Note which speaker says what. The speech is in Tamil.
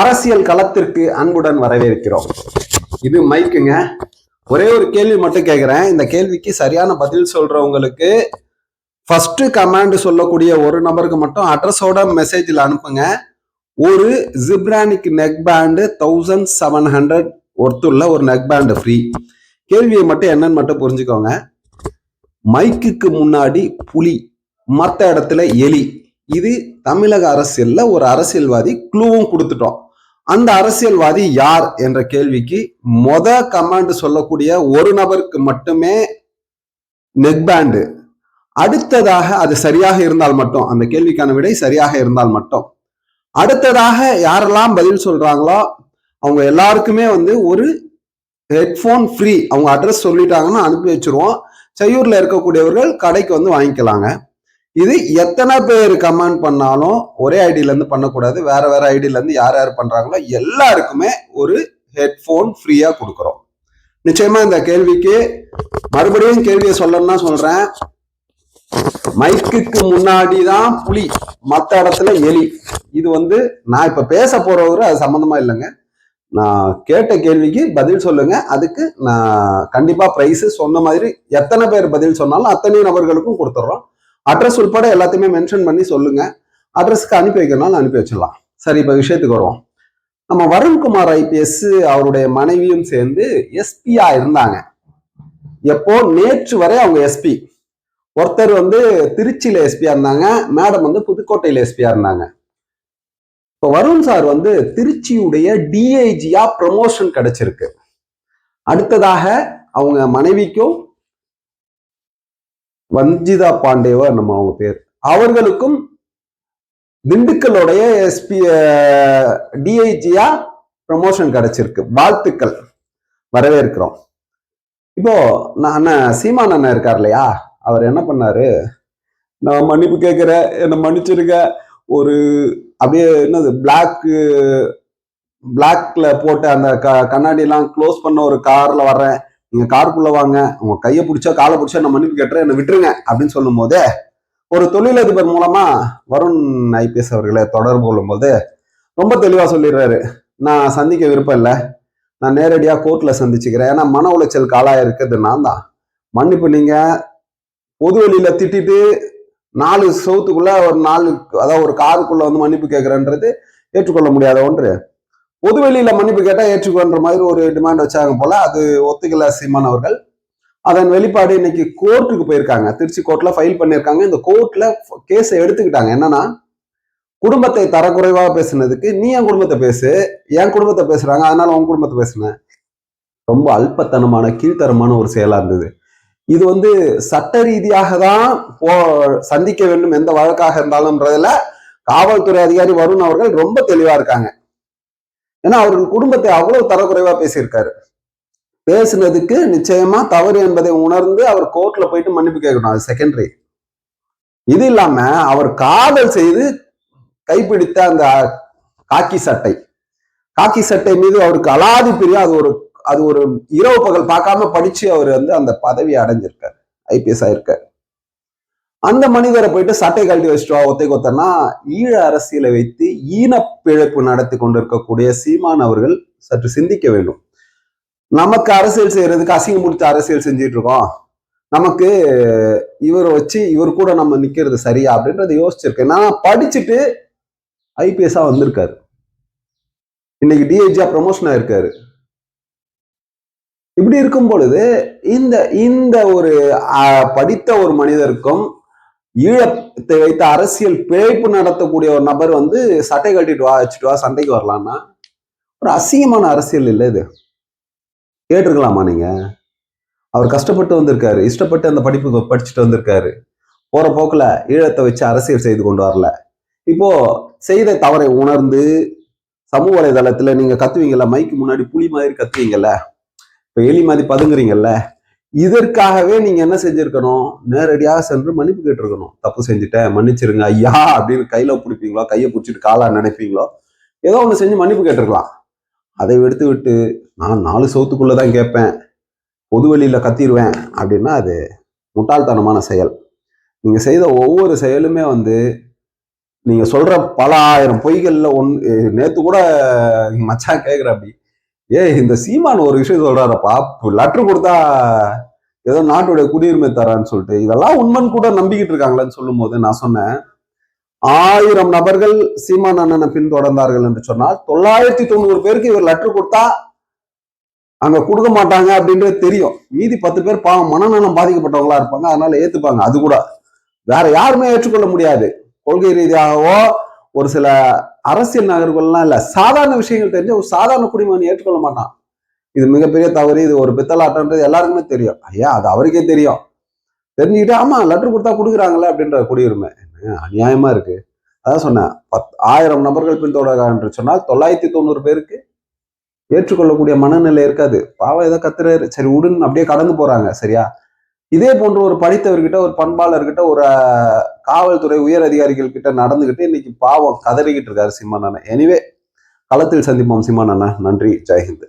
Speaker 1: அரசியல் களத்திற்கு அன்புடன் வரவேற்கிறோம். இது மைக்குங்க. ஒரே ஒரு கேள்வி மட்டும் கேட்குறேன் இந்த கேள்விக்கு சரியான பதில் சொல்றவங்களுக்கு ஃபர்ஸ்ட் கமாண்ட் சொல்லக்கூடிய ஒரு நபருக்கு மட்டும் அட்ரஸோட மெசேஜில் அனுப்புங்க. ஒரு Zebronic neck band thousand seven hundred ஒர்த்துள்ள ஒரு நெக் பேண்டு ஃப்ரீ கேள்வியை மட்டும் என்னன்னு மட்டும் புரிஞ்சுக்கோங்க. மைக்குக்கு முன்னாடி புலி மற்ற இடத்துல எலி. இது தமிழக அரசியல்ல ஒரு அரசியல்வாதி குழுவும் கொடுத்துட்டோம். அந்த அரசியல்வாதி யார் என்ற கேள்விக்கு மொத கமாண்ட் சொல்லக்கூடிய ஒரு நபருக்கு மட்டுமே நெக் பேண்டு அடுத்ததாக அது சரியாக இருந்தால் மட்டும் அந்த கேள்விக்கான விடை சரியாக இருந்தால் மட்டும். அடுத்ததாக யாரெல்லாம் பதில் சொல்றாங்களோ அவங்க எல்லாருக்குமே வந்து ஒரு ஹெட்ஃபோன் ஃப்ரீ அவங்க அட்ரஸ் சொல்லிட்டாங்கன்னா அனுப்பி வச்சிருவோம். செய்யூர்ல இருக்கக்கூடியவர்கள் கடைக்கு வந்து வாங்கிக்கலாங்க. இது எத்தனை பேர் கமெண்ட் பண்ணாலும் ஒரே ஐடியில இருந்து பண்ணக்கூடாது. வேற வேற ஐடியில இருந்து யார் யார் பண்றாங்களோ எல்லாருக்குமே ஒரு ஹெட்ஃபோன் ஃப்ரீயா கொடுக்குறோம். நிச்சயமா இந்த கேள்விக்கு மறுபடியும் கேள்வியை சொல்லணும்னா சொல்றேன். மைக்குக்கு முன்னாடி தான் புலி மற்ற இடத்துல எலி. இது வந்து நான் இப்ப பேச போறவரு அது சம்மந்தமாக இல்லைங்க. நான் கேட்ட கேள்விக்கு பதில் சொல்லுங்க. அதுக்கு நான் கண்டிப்பா பிரைஸ் சொன்ன மாதிரி எத்தனை பேர் பதில் சொன்னாலும் அத்தனை நபர்களுக்கும் கொடுத்துட்றோம் அட்ரஸ் உட்பட எல்லாத்தையுமே மென்ஷன் பண்ணி சொல்லுங்க. அட்ரஸ்க்கு அனுப்பி வைக்கிறனால அனுப்பி வச்சிடலாம். சரி இப்போ விஷயத்துக்கு வருவோம். நம்ம வருண்குமார் ஐபிஎஸ் அவருடைய மனைவியும் சேர்ந்து எஸ்பியா இருந்தாங்க. எப்போ? நேற்று வரை அவங்க எஸ்பி ஒருத்தர் வந்து திருச்சியில எஸ்பியா இருந்தாங்க. மேடம் வந்து புதுக்கோட்டையில எஸ்பியா இருந்தாங்க. இப்போ வருண் சார் வந்து திருச்சியுடைய டிஐஜியா ப்ரமோஷன் கிடைச்சிருக்கு. அடுத்ததாக அவங்க மனைவிக்கும் வஞ்சிதா பாண்டேவா நம்ம அவங்க பேர். அவர்களுக்கும் திண்டுக்கலுடைய எஸ்பி டிஐஜியா ப்ரமோஷன் கிடைச்சிருக்கு. வாழ்த்துக்கள். வரவேற்கிறோம். இப்போ நான் அண்ணன் சீமான் அண்ணன் இருக்கார் இல்லையா? அவர் என்ன பண்ணாரு? நான் மன்னிப்பு கேட்குறேன் என்னை மன்னிச்சிருக்க ஒரு அப்படியே என்னது பிளாக்கு பிளாக்ல போட்டு அந்த க கண்ணாடியெல்லாம் க்ளோஸ் பண்ண ஒரு கார்ல வர்றேன். நீங்க காருக்குள்ள வாங்க உங்க கையை பிடிச்சா காலை பிடிச்சா நான் மன்னிப்பு கேட்டுறேன் என்னை விட்டுருங்க அப்படின்னு சொல்லும்போதே ஒரு தொழிலதிபர் மூலமா வருண் ஐபிஎஸ் அவர்களை தொடர்பு கொள்ளும் போது ரொம்ப தெளிவா சொல்லிடுறாரு. நான் சந்திக்க விருப்பம் இல்லை. நான் நேரடியாக கோர்ட்டில் சந்திச்சுக்கிறேன். ஏன்னா மன உளைச்சல் காலாக இருக்கிறது நான் தான். மன்னிப்பு நீங்கள் பொது வெளியில திட்டிட்டு நாலு சவுத்துக்குள்ளே ஒரு நாலு அதாவது ஒரு காருக்குள்ளே வந்து மன்னிப்பு கேட்குறேன்றது ஏற்றுக்கொள்ள முடியாத ஒன்று. பொதுவெளியில மன்னிப்பு கேட்டா ஏற்றுக்கொன்ற மாதிரி ஒரு டிமாண்ட் வச்சாங்க போல அது ஒத்துக்கல சீமான் அவர்கள். அதன் வெளிப்பாடு இன்னைக்கு கோர்ட்டுக்கு போயிருக்காங்க. திருச்சி கோர்ட்ல ஃபைல் பண்ணியிருக்காங்க. இந்த கோர்ட்ல கேஸை எடுத்துக்கிட்டாங்க. என்னன்னா குடும்பத்தை தரக்குறைவாக பேசுனதுக்கு நீ என் குடும்பத்தை பேசு என் குடும்பத்தை பேசுறாங்க. அதனால உன் குடும்பத்தை பேசுனேன் ரொம்ப அல்பத்தனமான கீழ்த்தரமான ஒரு செயலா இருந்தது. இது வந்து சட்ட ரீதியாக தான் போ சந்திக்க வேண்டும் எந்த வழக்காக இருந்தாலும்ன்றதுல காவல்துறை அதிகாரி வருண் அவர்கள் ரொம்ப தெளிவா இருக்காங்க. ஏன்னா அவர்கள் குடும்பத்தை அவ்வளவு தரக்குறைவா பேசியிருக்காரு. பேசுனதுக்கு நிச்சயமா தவறு என்பதை உணர்ந்து அவர் கோர்ட்ல போயிட்டு மன்னிப்பு கேட்கணும் அது செகண்டரி இது இல்லாம அவர் காதல் செய்து கைப்பிடித்த அந்த காக்கி சட்டை. காக்கி சட்டை மீது அவருக்கு அலாதி பிரியம் அது ஒரு அது ஒரு இரவு பகல் பார்க்காம படிச்சு அவர் வந்து அந்த பதவியை அடைஞ்சிருக்காரு. ஐபிஎஸ் ஆயிருக்காரு. அந்த மனிதரை போயிட்டு சட்டை கழட்டி வச்சுட்டு ஒத்தை கொத்தனா ஈழ அரசியலை வைத்து ஈனப்பிழப்பு நடத்தி கொண்டிருக்கக்கூடிய சீமான் அவர்கள் சற்று சிந்திக்க வேண்டும். நமக்கு அரசியல் செய்யறதுக்கு அசிங்கம் முடித்த அரசியல் செஞ்சிட்டு இருக்கோம். நமக்கு இவரை வச்சு இவர் கூட நம்ம நிக்கிறது சரியா அப்படின்றத யோசிச்சிருக்கேன். நான் படிச்சுட்டு ஐபிஎஸ்ஸா வந்திருக்காரு. இன்னைக்கு டிஐஜியா ப்ரமோஷன் ஆயிருக்காரு. இப்படி இருக்கும் பொழுது இந்த இந்த ஒரு படித்த ஒரு மனிதருக்கும் ஈழத்தை வைத்த அரசியல் பிழைப்பு நடத்தக்கூடிய ஒரு நபர் வந்து சட்டை கட்டிட்டு வா வச்சுட்டு வா சண்டைக்கு வரலான்னா ஒரு அசிங்கமான அரசியல் இல்லை இது. கேட்டிருக்கலாமா நீங்க? அவர் கஷ்டப்பட்டு வந்திருக்காரு இஷ்டப்பட்டு அந்த படிப்பு படிச்சுட்டு வந்திருக்காரு. போற போக்கில் ஈழத்தை வச்சு அரசியல் செய்து கொண்டு வரல. இப்போ செய்த தவறை உணர்ந்து சமூக வலைதளத்துல நீங்க கத்துவீங்கல்ல மைக்கு முன்னாடி புலி மாதிரி கத்துவீங்கல்ல? இப்போ எலி மாதிரி பதுங்குறீங்கல்ல? இதற்காகவே நீங்க என்ன செஞ்சிருக்கணும்? நேரடியாக சென்று மன்னிப்பு கேட்டிருக்கணும். தப்பு செஞ்சுட்டேன் மன்னிச்சிருங்க ஐயா அப்படின்னு கையில பிடிப்பீங்களோ கையை பிடிச்சிட்டு காலா நினைப்பீங்களோ ஏதோ ஒன்று செஞ்சு மன்னிப்பு கேட்டிருக்கலாம். அதை எடுத்து விட்டு நான் நாலு சவுத்துக்குள்ளதான் கேட்பேன். பொது வெளியில கத்திடுவேன் அப்படின்னா அது முட்டாள்தனமான செயல். நீங்க செய்த ஒவ்வொரு செயலுமே வந்து நீங்க சொல்ற பல ஆயிரம் பொய்கள்ல ஒன் நேத்து கூட எங்க மச்சான் கேக்குற அப்படி ஏய் இந்த சீமான் ஒரு விஷயம் சொல்றாரப்பா. லெட்டர் கொடுத்தா ஏதோ நாட்டுடைய குடியுரிமை தரான்னு சொல்லிட்டு. இதெல்லாம் உண்மன் கூட நம்பிக்கிட்டு இருக்காங்களேன்னு சொல்லும் போது நான் சொன்னேன். ஆயிரம் நபர்கள் சீமான் அண்ணனை பின்தொடர்ந்தார்கள் என்று சொன்னால் தொள்ளாயிரத்தி தொண்ணூறு பேருக்கு இவர் லெட்டர் கொடுத்தா அங்க கொடுக்க மாட்டாங்க அப்படின்றது தெரியும். மீதி பத்து பேர் பாவம் மனநலம் பாதிக்கப்பட்டவங்களா இருப்பாங்க. அதனால ஏத்துப்பாங்க. அது கூட வேற யாருமே ஏற்றுக்கொள்ள முடியாது. கொள்கை ரீதியாகவோ ஒரு சில அரசியல் நகர்கள்லாம் இல்லை. சாதாரண விஷயங்கள் தெரிஞ்ச ஒரு சாதாரண குடிமகன் ஏற்றுக்கொள்ள மாட்டான். இது மிகப்பெரிய தவறு இது ஒரு பித்தலாட்டன்றது எல்லாருக்குமே தெரியும். ஐயா அது அவருக்கே தெரியும். தெரிஞ்சுக்கிட்டு ஆமா லெட்டர் கொடுத்தா கொடுக்குறாங்களே அப்படின்ற குடியுரிமை. என்ன அநியாயமா இருக்கு. அதான் சொன்னேன் பத் ஆயிரம் நபர்கள் பின்தொடர்கிறார் என்று சொன்னால் தொள்ளாயிரத்தி தொண்ணூறு பேருக்கு ஏற்றுக்கொள்ளக்கூடிய மனநிலை இருக்காது. பாவம் ஏதோ கத்துறாரு. சரி உடுன்னு அப்படியே கடந்து போறாங்க சரியா? இதே போன்ற ஒரு படித்தவர்கிட்ட ஒரு பண்பாளர்கிட்ட ஒரு காவல்துறை உயர் அதிகாரிகள் கிட்ட நடந்துகிட்டு இன்னைக்கு பாவம் கதறிக்கிட்டு இருக்காரு சிம்மன் அண்ணன் எனிவே களத்தில் சந்திப்போம் சிம்மன் அண்ணா நன்றி. ஜெயஹிந்த்.